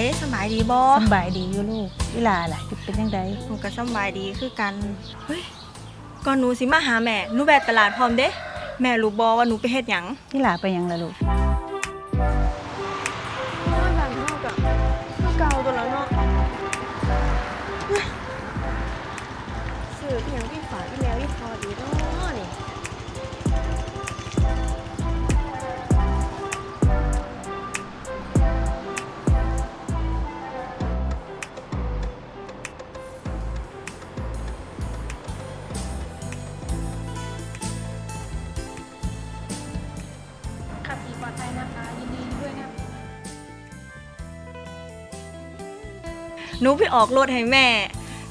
เป็นจังไดสำบายดีบ่สำบายดีอยู่ลูกเวลาล่ะเป็นจังไดหนูก็สำบายดีคือกัน เฮ้ย ก่อนหนูสิมาหาแม่ หนูแวะตลาดพร้อมเด้ แม่รู้บ่ว่าหนูไปเฮ็ดหยังที่ลาไปหยังล่ะลูก หนูไปออกรถให้แม่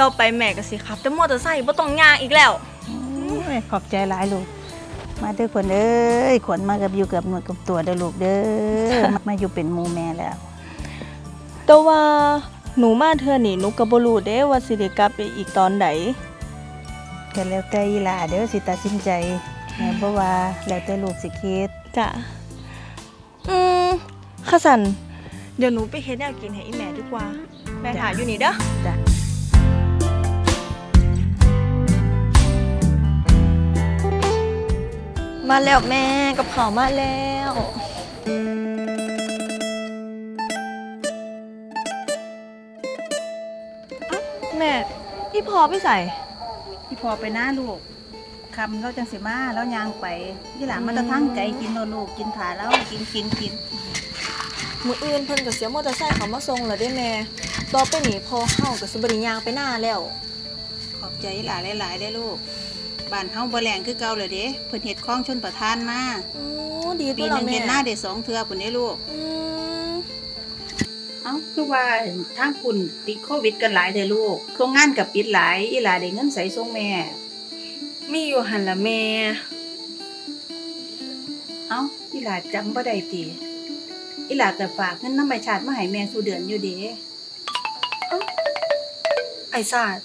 ต่อไปแม่ก็สิขับ แต่มอเตอร์ไซค์บ่ต้องย่างอีกแล้ว โอ้ยขอบใจหลายลูก มาเด้อคนเอ้ยขนมากับอยู่กับหนวดกับตัวเด้อลูกเด้อ มาอยู่เป็นหมูแม่แล้ว แต่ว่าหนูมาเทื่อนี่หนูก็บ่รู้เด้ว่าสิได้กลับไปอีกตอนใดก็แล้วแต่อีหลาเด้อสิตัดสินใจแม่บ่ว่าแล้วแต่ลูกสิคิดจ้ะอืมข้าสัน เดี๋ยวหนูไปเฮ็ดแนวกินให้อีแม่ดีกว่า แม่ถ่ายอยู่นี่เด้อจ้ะมาแล้วแม่กับข้าวมาแล้ว แม่พี่พอไปใส่ พี่พอไปหน้าลูกคำเราจังสิมาแล้วยางไปอีหลามันจะทั้งไก่กินโนลูกกินถาแล้วกินกินกิน มื้ออื่นเพิ่นก็เสียมอเตอร์ไซค์เขามาส่งแล้วเด้แม่ ต่อไปนี้พอเฮาก็สิบ่ได้ย่างไปหน้าแล้ว ขอบใจอีหลาหลายๆได้อลูกบ้านเฮาบ่แรงคือเก่าเลยเด้เพิ่นเฮ็ดคลองชนประทานมาโอ้ดีปีตัวหนึละงแม่เห็นหน้าได้สองเทื่อปุ่นได้ลูก อืมเอ้าคือว่าทางคุณติดโควิดกันหลายเด้อลูกโครงงานกับปิดหลายอีหลาได้เงินใส่ส่งแม่ มีอยู่หั่นล่ะแม่ เอ้าอีหลาจำบ่ได้ติ อีหลาก็ฝากเงินน้ำใบชาติมาให้แม่สู่เดือนอยู่เด้ไอ้ศาสตร์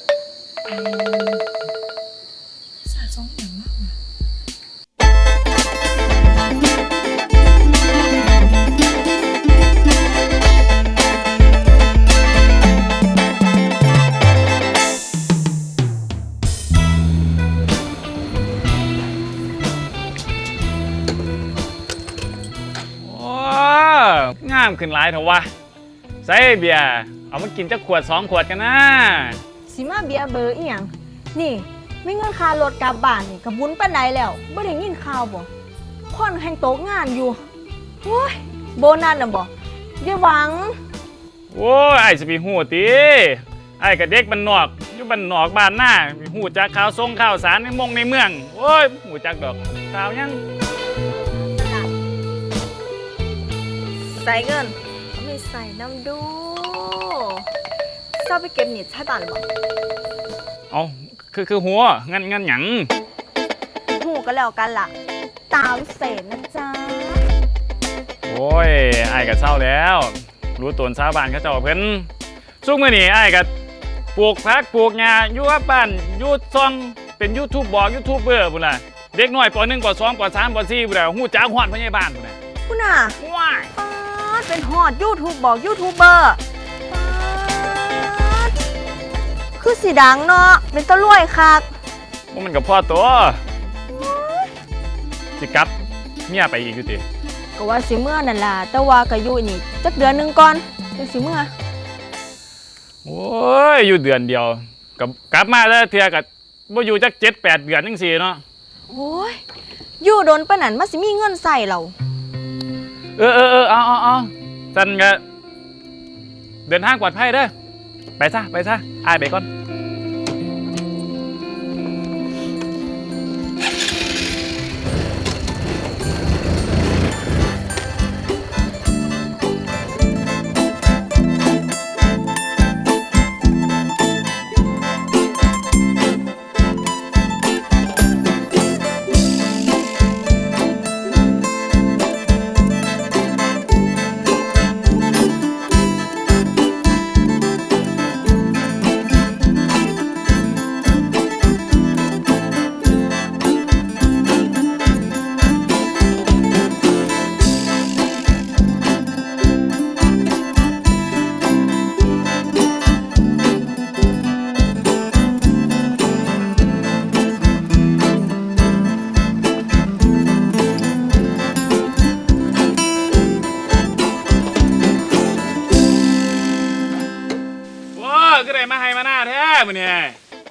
ขึ้นหลายเถอะวะใส่เบียร์เอามากินจักขวดสองขวดกันนะ สิมาเบียร์เบอร์อีหยังนี่ไม่เงินค่ารถกลับบ้านนี่กับบุญปานใดแล้วบ่ได้ยินข่าวบ่คนแห่งตกงานอยู่โอ้ยโบนัสน่ะบ่อย่าหวัง โอ้ยไอ้สิไปหูตีไอ้กับเด็กบ้านนอกอยู่บ้านนอกบ้านหน้าหูจักข่าวทรงข่าวสารในมงในเมือง โอ้ยหูจักดอกข่าวยัง ใส่เงินเอาไม่ใส่น้ำดูเศร้าไปเก็บหนีดใช่ตาหรือเปล่าเอาคือคือหัวเงินเงินหยังหูก็แล้วกันล่ะ ตามเศษนะจ๊ะ โอ้ยไอ้กับเศร้าแล้ว รู้ตนชาวบ้านเขาเจ้าเพิ่นซุกมื้อนี้ไอ้กับปลูกผักปลูกหญ้าอยู่กับบ้านอยู่ซองเป็นยูทูบบอกยูทูบเบอร์พุ่นน่ะเด็กน้อยป .1 ป .2 ป .3 ป .4 พุ่นน่ะฮู้จักฮอดพยาบาลพุ่นน่ะคุณน่ะว้ายป๊าด เป็นฮอดยูทูบบอกยูทูบเบอร์ป๊าดคือสีดังเนาะเป็นตะลุ่ยคักว่ามันกับพ่อตัว สิกลับเมียไปอีกอยู่ติก็ว่าสิเมื่อนั่นล่ะแต่ว่าก็อยู่นี่จักเดือนหนึงก่อนจังสิเมื่อโอ้ยอยู่เดือนเดียวกับกลับมาแล้วเทื่อกับบ่อยู่จัก7 8เดือนจังซี่เนาะโอ้ยอยู่โดนปานนั้นมาสิมีเงินใส่เรา เออเออเออเอาเอาเอาสันก็เดินทางปลอดภัยเด้อไปซะไปซะอายไปก่อน มื้อนี้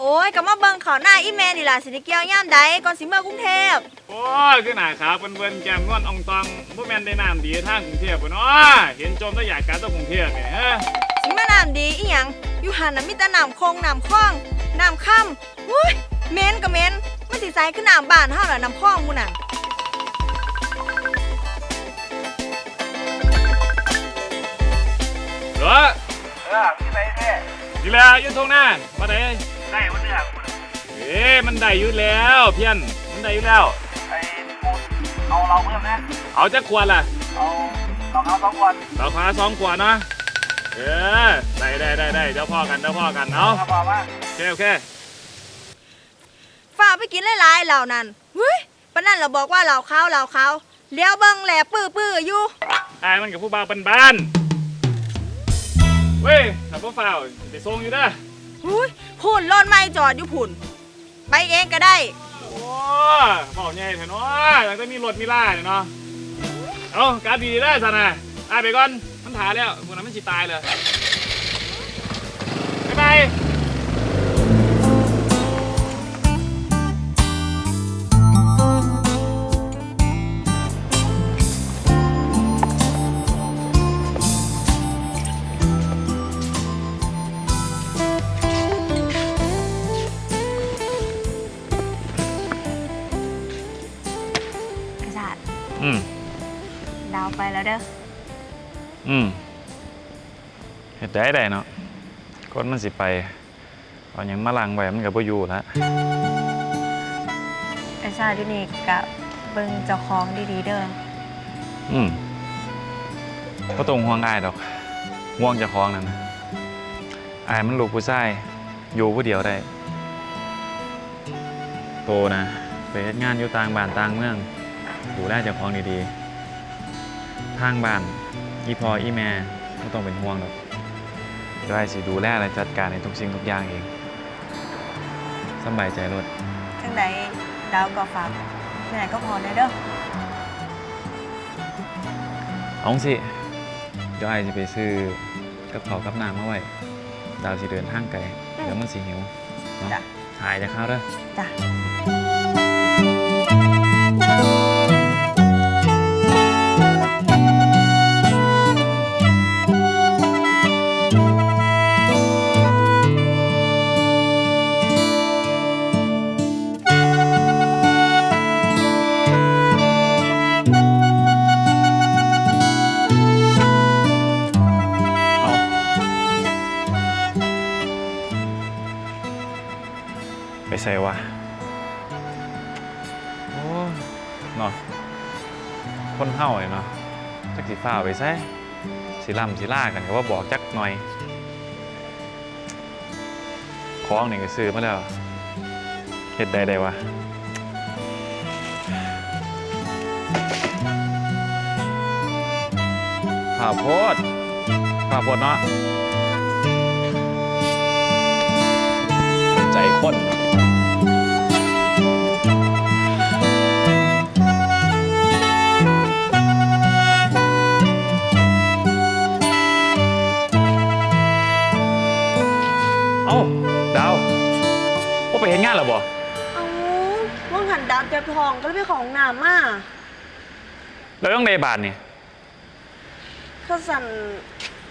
โอ้ยก็มาเบิ่งเขาวหน้าอีแม่นี่ล่ะสิได้เกี่ยวย่ามใดก่อนสิเมื่อกรุงเทพโอ้ยคือหน้าขาวเปิ้นๆแก้มนวลอ่องตองบ่แม่นได้น้ำดีทางกรุงเทพบ่เนาะเห็นจมแล้วอยากการตัวกรุงเทพนี่ฮะสิมาน้ำดีอีหยังอยู่หันน่ะมีแต่น้ำคงน้ำคลองน้ำค่ำอุ้ยเหม็นก็เหม็นมันสิใสขึ้นน้ำบ้านเฮาล่ะน้ำคลองหมู่นั่นเหรอเออมีอะไรแท้ นี่แหละอยืนตรงหน้ามาได้ได้วันเนื้อคุณเอ๊ะมันได้อยู่แล้วเพี้ยนมันได้อยู่แล้วไอ้กูเอาเราเพิ่มนะเอาจักขวดล่ะเอาเราเอาสองวันเราคว้าสองขวดเนาะเออได้ได้ได้ได้เจ้าพ่อกันเจ้าพ่อกันเอาเอาบอกว่าโอเคโอเคฝ่าไปกินหลายๆเหล่านั้นเฮ้ยปานนั้นเราบอกว่าเหล่าขาวเหล่าขาวเลี้ยวเบิ่งแหลปื้อๆอยู่ไอ้มันกับผู้บ่าวเป็นบ้านๆ เว้ยขับรถฝ่าวไปส่งอยู่เด้อหุ้ยพุ่นรถไม่จอดอยู่พุ่น ไปเองก็ได้ โอ้บอกใหญ่เถอะเนาะหลังจากมีรถมีล่าเนี่ยเนาะเอากราบดีๆได้อสันนะไอ้ไปก่อนมันถาแล้วพวกนั้นมันสิตายเลยบ๊ายบาย ไปแล้วเด้อ อืมเห็ดได้ได้เนาะคนมันสิไป เอาหยังมาลังไว้มันก็บ่อยู่แล้วไอ้สัตว์อยู่นี่กะเบิ่งเจ้าของดีๆเด้อ อืมก็ตรงห่วงอายดอกห่วงเจะคล้าของนั่นนะอายมันลูกผู้ชายอยู่ผู้เดียวได้ โตนะไปเฮ็ดงานอยู่ต่างบ้านต่างเมือง ดูแลเจ้าของดีๆ ทางบ้าน อีพออีแม่ไม่ต้องเป็นห่วงหรอกเดี๋ยวอายสิดูแลและจัดการในทุกสิ่งทุกอย่างเองสำบายใจรถจังใดดาวก็ฝากแม่ก็พอได้เด้อเอาสิเดี๋ยวไอจะไปซื้อกับเขาวกับน้ำมาไว้ ดาวสิเดินทางไกล เดี๋ยวมันสิหิวเนาะจ้ะหายจะข้าวเด้อ จ้ะ ใส่วะโอ้เนาะคนเฮาเลยเนาะจักสิฟ้าไปใส่สิล่ำสิล่ากันก็ว่าบอกจักหน่อยของนี่ก็ซื้อมาแล้วเฮ็ดได้ได้วะข้าวโพดข้าวโพดเนาะใจข้นาดาวว่าไปเห็นงานแล้วบ่เอ้าว่างหันดาวเจ็บท้องก็เลยไปของน้ำมาแล้วต้องเดบาทนี่เขาสั่น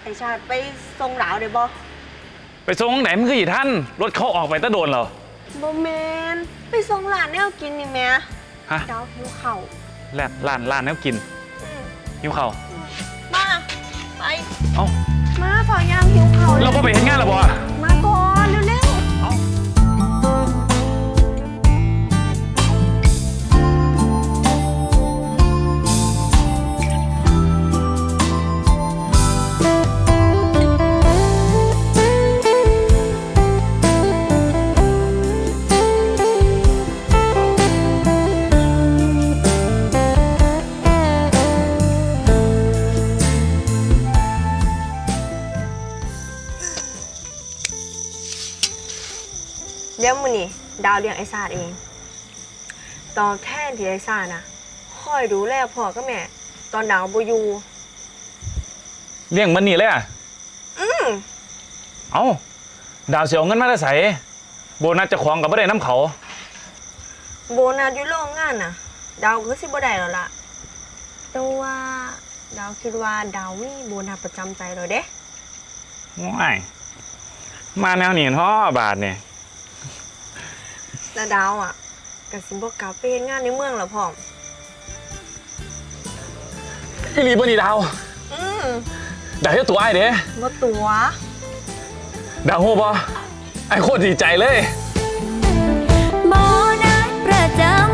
ไอชาติไปส่งดาวเดี๋ยวบอไปส่งไหนมันคืออีท่าน รถเขาออกไปตะโดนเหรอบอแมนไปส่งหลานแนวกินนี่แม่ฮะดาวหิวเข่าวแลนร้านร้านแนวกินอืมหิวข้าวมาไป เอ้ามาฝากยามหิวเข่าวเราก็ไปเห็น เดี๋ยวมือนี่ดาวเลี้ยงไอซาดเอง ตอบแทนที่ไอซาดนะคอยดูแลพ่อกับแม่ ตอนดาวบอยู่เลี้ยงมันนี่เลยอะ อืมเอ้า ดาวเสียเอาเงินมาได้ใส่โบนัสเจะของกับไม่ได้น้ำเขา โบนัสอยู่โรงงานน่ะ ดาวคือสิบ่ได้แล้วล่ะแต่ว่าดาวคิดว่าดาวมีโบนัสประจำใจแล้วเด้ว้ายมาแนวนี้ท่อบาทเนี่ย แล้วดาวอะก็สิบ่กลับไปเฮ็ดงานในเมืองแล้วพร้อมอีหลีบ่นี่ดาวอืมดาวเฮ็ดตัวไอ้ายเด้บ่ตัวดาวโหบ่ไอ้โคตรดีใจเลย โบนัสประจำ